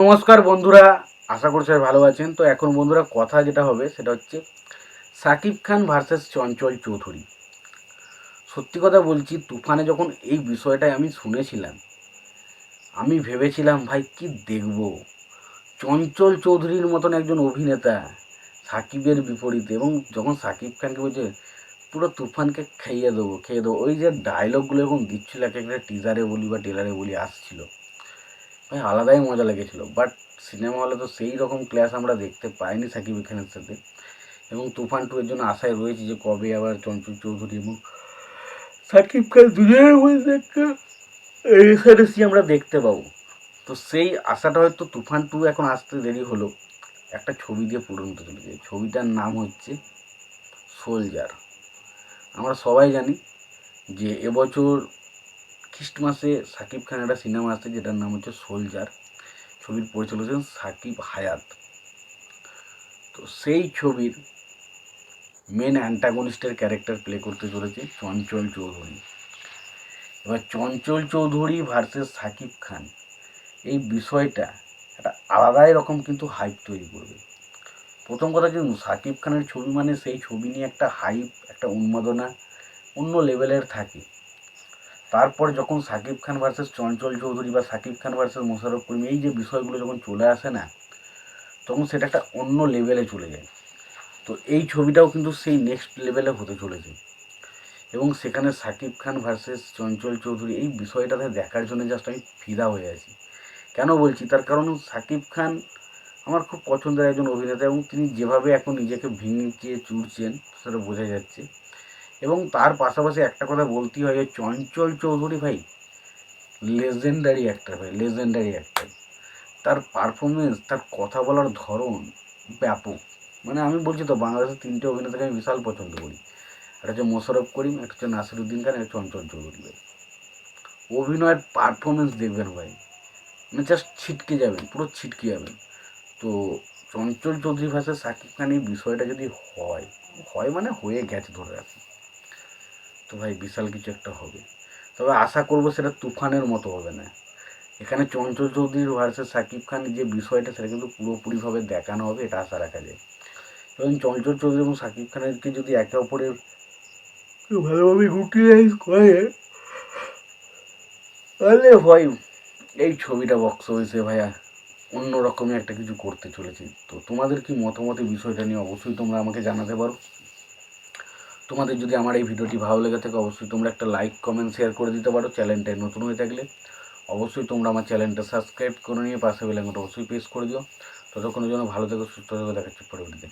নমস্কার বন্ধুরা, আশা করছি ভালো আছেন। তো এখন বন্ধুরা কথা যেটা হবে সেটা হচ্ছে সাকিব খান ভার্সেস চঞ্চল চৌধুরী। সত্যি কথা বলছি, তুফানে যখন এই বিষয়টা আমি শুনেছিলাম, আমি ভেবেছিলাম, ভাই, কি দেখব? চঞ্চল চৌধুরীর মতন একজন অভিনেতা সাকিবের বিপরীতে এবং যখন সাকিব খানকে বলছে, পুরো তুফানকে খাইয়ে দেবো খেয়ে দেবো, ওই যে ডায়লগগুলো এরকম দিচ্ছিল, এক একটা টিজারে বলি বা টেলারে বলি, আসছিল। ভাই আলাদাই মজা লেগেছিল। বাট সিনেমা হলে তো সেই রকম ক্লাস আমরা দেখতে পাইনি সাকিব খানের সাথে। এবং তুফান টু এর জন্য আশায় রয়েছে যে কবে আবার চঞ্চল চৌধুরী এবং সাকিব খান দুজনের মধ্যে একটা রেসারেসি আমরা দেখতে পাবো। তো সেই আশাটা হয়তো তুফান টু এখন আসতে দেরি হলো। একটা ছবি দিয়ে পূরণ হতে চলেছে ছবিটার নাম হচ্ছে সোলজার আমরা সবাই জানি যে এবছর খ্রিস্টমাসে সাকিব খান একটা সিনেমা আসছে যেটার নাম হচ্ছে সোলজার। ছবির পরিচালক ছিলেন সাকিব হায়াত। তো সেই ছবির মেন অ্যান্টাগনিস্টের ক্যারেক্টার প্লে করতে চলেছে চঞ্চল চৌধুরী। এবার চঞ্চল চৌধুরী ভার্সেস সাকিব খান, এই বিষয়টা একটা আলাদাই রকম কিন্তু হাইপ তৈরি করবে। প্রথম কথা কিন্তু সাকিব খানের ছবি মানে সেই ছবি নিয়ে একটা হাইপ একটা উন্মাদনা অন্য লেভেলের থাকে। তারপর যখন সাকিব খান ভার্সেস চঞ্চল চৌধুরী বা সাকিব খান ভার্সেস মোশারফ করিম এই যে বিষয়গুলো যখন চলে আসে না, তখন সেটা একটা অন্য লেভেলে চলে যায়। তো এই ছবিটাও কিন্তু সেই নেক্সট লেভেলে হতে চলেছে। এবং সেখানে সাকিব খান ভার্সেস চঞ্চল চৌধুরী এই বিষয়টাতে দেখার জন্য জাস্ট আমি ফিদা হয়ে আছি। কেন বলছি? তার কারণ সাকিব খান আমার খুব পছন্দের একজন অভিনেতা এবং তিনি যেভাবে এখন নিজেকে ভেঙে চুরছেন, সেটা বোঝা যাচ্ছে। এবং তার পাশাপাশি একটা কথা বলতেই হয় যে চঞ্চল চৌধুরী ভাই লেজেন্ডারি অ্যাক্টার ভাই লেজেন্ডারি অ্যাক্টার তার পারফরমেন্স তার কথা বলার ধরন ব্যাপক। মানে আমি বলছি তো, বাংলাদেশের তিনটে অভিনেতাকে আমি বিশাল পছন্দ করি। একটা হচ্ছে মোশারফ করিম, একটা হচ্ছে নাসিরুদ্দিন খান, একটা চঞ্চল চৌধুরী ভাই। অভিনয়ের পারফরমেন্স দেখবেন ভাই। মানে জাস্ট ছিটকে যাবেন, পুরো ছিটকে যাবেন। তো চঞ্চল চৌধুরী ভাষায় সাকিব খান এই বিষয়টা যদি হয় হয় মানে হয়ে গেছে ধরে রাখি তো ভাই বিশাল কিছু একটা হবে। তবে আশা করব সেটা তুফানের মতো হবে না। এখানে চঞ্চল চৌধুরীর ভার্সেস সাকিব খান যে বিষয়টা সেটা কিন্তু পুরোপুরিভাবে দেখানো হবে, এটা আশা রাখা যায়। এবং চঞ্চল চৌধুরী এবং সাকিব খানেরকে যদি একে অপরের ভালোভাবে ইউটিলাইজ করে, তাহলে ভাই এই ছবিটা বক্স হয়েছে ভাইয়া অন্য একটা কিছু করতে চলেছি। তো তোমাদের কি মতামত বিষয়টা নিয়ে অবশ্যই তোমরা আমাকে জানাতে পারো। তোমাদের যদি আমার এই ভিডিওটি ভালো লেগে থাকে, অবশ্যই তোমরা একটা লাইক কমেন্ট শেয়ার করে দিতে পারো। চ্যানেলটায় নতুন হয়ে থাকলে অবশ্যই তোমরা আমার চ্যানেলটা সাবস্ক্রাইব করে নিয়ে পাশে বেলাঙ্গটা অবশ্যই প্রেস করে দিও। ততক্ষণের জন্য ভালো থেকো, সুস্থ থেকো দেখাচ্ছি পরবর্তীতে।